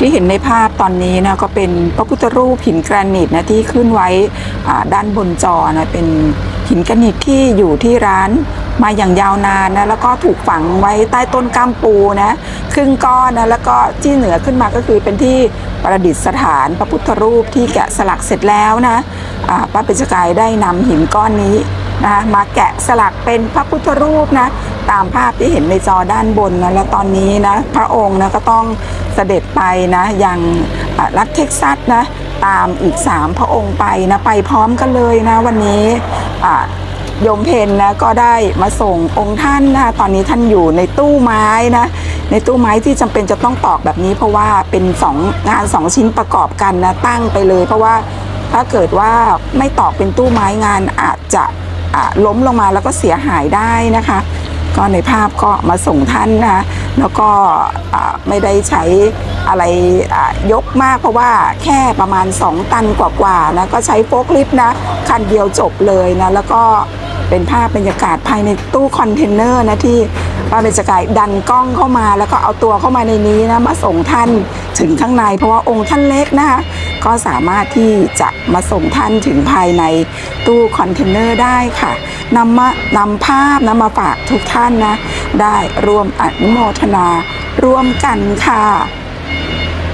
ที่เห็นในภาพตอนนี้นะก็เป็นพระพุทธรูปหินแกรนิตนะที่ขึ้นไว้ด้านบนจอนะเป็นหินแกรนิตที่อยู่ที่ร้านมาอย่างยาวนานนะแล้วก็ถูกฝังไว้ใต้ต้นก้ามปูนะครึ่งก้อนนะแล้วก็ที่เหนือขึ้นมาก็คือเป็นที่ประดิษฐานพระพุทธรูปที่แกะสลักเสร็จแล้วนะป้าเปญจกายได้นำหินก้อนนี้ นะมาแกะสลักเป็นพระพุทธรูปนะตามภาพที่เห็นในจอด้านบนนะแล้วตอนนี้นะพระองค์นะก็ต้องเสด็จไปนะยังรัฐเท็กซัสนะตามอีก 3 พระองค์ไปนะไปพร้อมกันเลยนะวันนี้โยมเพนนะก็ได้มาส่งองค์ท่านนะตอนนี้ท่านอยู่ในตู้ไม้นะในตู้ไม้ที่จำเป็นจะต้องตอกแบบนี้ เพราะว่าเป็นสองงานสองชิ้นประกอบกันนะตั้งไปเลย เพราะว่าถ้าเกิดว่าไม่ตอกเป็นตู้ไม้งานอาจจะ ล้มลงมาแล้วก็เสียหายได้นะคะ ก็ในภาพก็มาส่งท่านนะแล้วก็ไม่ได้ใช้อะไรยกมากเพราะว่าแค่ประมาณ 2 ตันกว่าๆนะก็ใช้โฟกคลิฟต์นะคันเดียวจบเลยนะแล้วก็ เป็นภาพบรรยากาศภายในตู้คอนเทนเนอร์นะที่ป้าเบญจกายดันกล้องเข้ามา แล้วก็เอาตัวเข้ามาในนี้นะมาส่งท่านถึงข้างใน เพราะว่าองค์ท่านเล็กนะคะก็สามารถที่จะมาส่งท่านถึงภายในตู้คอนเทนเนอร์ได้ค่ะนำมานำภาพนะมาฝากทุกท่านนะ ได้ร่วมอนุโมทนาร่วมกันค่ะ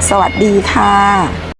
สวัสดีค่ะ